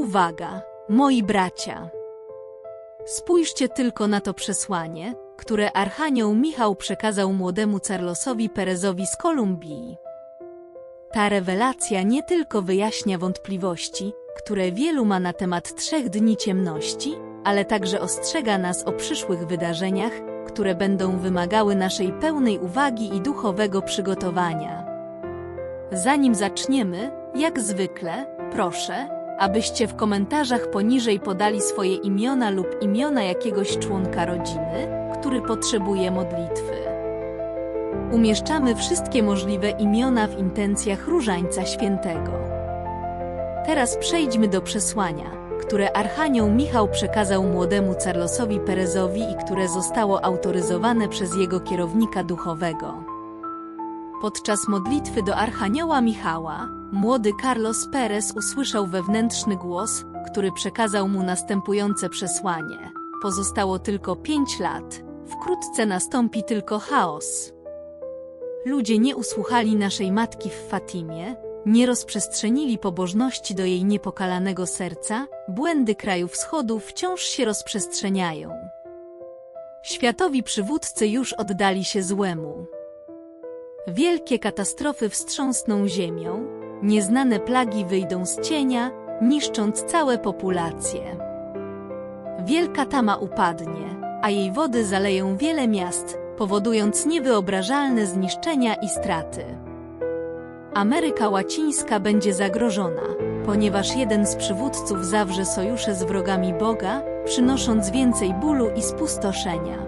Uwaga, moi bracia! Spójrzcie tylko na to przesłanie, które Archanioł Michał przekazał młodemu Carlosowi Perezowi z Kolumbii. Ta rewelacja nie tylko wyjaśnia wątpliwości, które wielu ma na temat trzech dni ciemności, ale także ostrzega nas o przyszłych wydarzeniach, które będą wymagały naszej pełnej uwagi i duchowego przygotowania. Zanim zaczniemy, jak zwykle, proszę, abyście w komentarzach poniżej podali swoje imiona lub imiona jakiegoś członka rodziny, który potrzebuje modlitwy. Umieszczamy wszystkie możliwe imiona w intencjach Różańca Świętego. Teraz przejdźmy do przesłania, które Archanioł Michał przekazał młodemu Carlosowi Perezowi i które zostało autoryzowane przez jego kierownika duchowego. Podczas modlitwy do Archanioła Michała, młody Carlos Perez usłyszał wewnętrzny głos, który przekazał mu następujące przesłanie. Pozostało tylko pięć lat, wkrótce nastąpi tylko chaos. Ludzie nie usłuchali naszej matki w Fatimie, nie rozprzestrzenili pobożności do jej niepokalanego serca, błędy kraju wschodu wciąż się rozprzestrzeniają. Światowi przywódcy już oddali się złemu. Wielkie katastrofy wstrząsną ziemią, nieznane plagi wyjdą z cienia, niszcząc całe populacje. Wielka tama upadnie, a jej wody zaleją wiele miast, powodując niewyobrażalne zniszczenia i straty. Ameryka Łacińska będzie zagrożona, ponieważ jeden z przywódców zawrze sojusze z wrogami Boga, przynosząc więcej bólu i spustoszenia.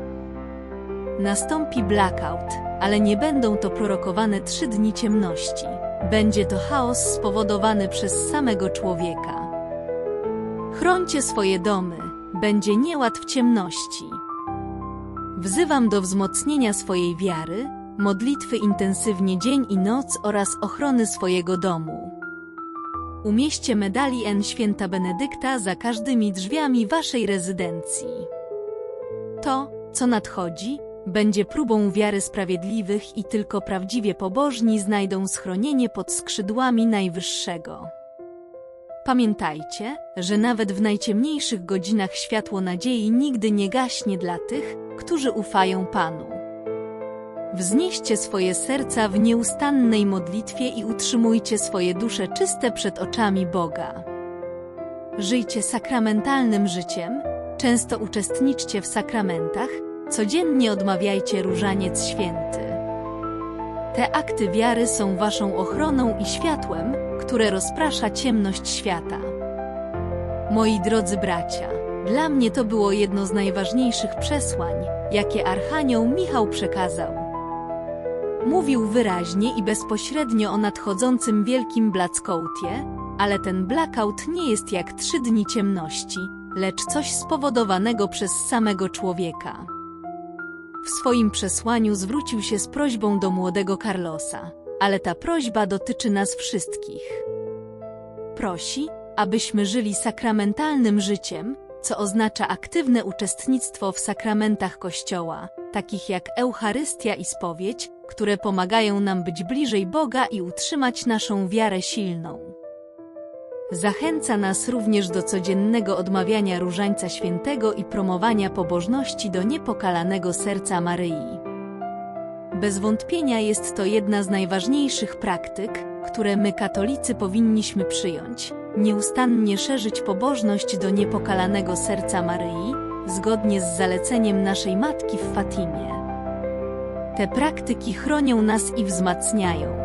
Nastąpi blackout, ale nie będą to prorokowane trzy dni ciemności. Będzie to chaos spowodowany przez samego człowieka. Chrońcie swoje domy, będzie nieład w ciemności. Wzywam do wzmocnienia swojej wiary, modlitwy intensywnie dzień i noc oraz ochrony swojego domu. Umieście medali N święta Benedykta za każdymi drzwiami waszej rezydencji. To, co nadchodzi, będzie próbą wiary sprawiedliwych i tylko prawdziwie pobożni znajdą schronienie pod skrzydłami Najwyższego. Pamiętajcie, że nawet w najciemniejszych godzinach światło nadziei nigdy nie gaśnie dla tych, którzy ufają Panu. Wznieście swoje serca w nieustannej modlitwie i utrzymujcie swoje dusze czyste przed oczami Boga. Żyjcie sakramentalnym życiem, często uczestniczcie w sakramentach, codziennie odmawiajcie różaniec święty. Te akty wiary są waszą ochroną i światłem, które rozprasza ciemność świata. Moi drodzy bracia, dla mnie to było jedno z najważniejszych przesłań, jakie Archanioł Michał przekazał. Mówił wyraźnie i bezpośrednio o nadchodzącym wielkim blackoutie, ale ten blackout nie jest jak trzy dni ciemności, lecz coś spowodowanego przez samego człowieka. W swoim przesłaniu zwrócił się z prośbą do młodego Carlosa, ale ta prośba dotyczy nas wszystkich. Prosi, abyśmy żyli sakramentalnym życiem, co oznacza aktywne uczestnictwo w sakramentach Kościoła, takich jak Eucharystia i spowiedź, które pomagają nam być bliżej Boga i utrzymać naszą wiarę silną. Zachęca nas również do codziennego odmawiania Różańca Świętego i promowania pobożności do niepokalanego serca Maryi. Bez wątpienia jest to jedna z najważniejszych praktyk, które my katolicy powinniśmy przyjąć, nieustannie szerzyć pobożność do niepokalanego serca Maryi, zgodnie z zaleceniem naszej Matki w Fatimie. Te praktyki chronią nas i wzmacniają,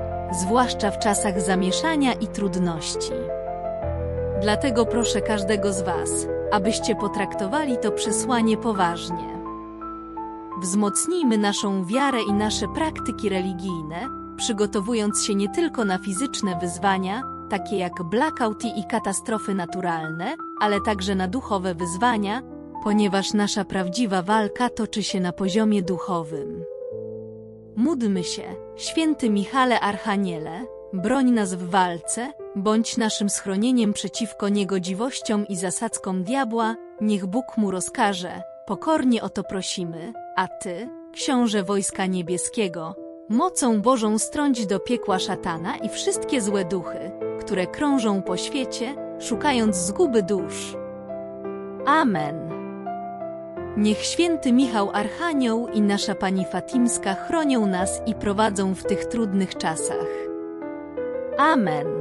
zwłaszcza w czasach zamieszania i trudności. Dlatego proszę każdego z Was, abyście potraktowali to przesłanie poważnie. Wzmocnijmy naszą wiarę i nasze praktyki religijne, przygotowując się nie tylko na fizyczne wyzwania, takie jak blackouty i katastrofy naturalne, ale także na duchowe wyzwania, ponieważ nasza prawdziwa walka toczy się na poziomie duchowym. Módlmy się, święty Michale Archaniele, broń nas w walce, bądź naszym schronieniem przeciwko niegodziwościom i zasadzkom diabła, niech Bóg mu rozkaże, pokornie o to prosimy, a Ty, Książę Wojska Niebieskiego, mocą Bożą strąć do piekła szatana i wszystkie złe duchy, które krążą po świecie, szukając zguby dusz. Amen. Niech święty Michał Archanioł i nasza Pani Fatimska chronią nas i prowadzą w tych trudnych czasach. Amen.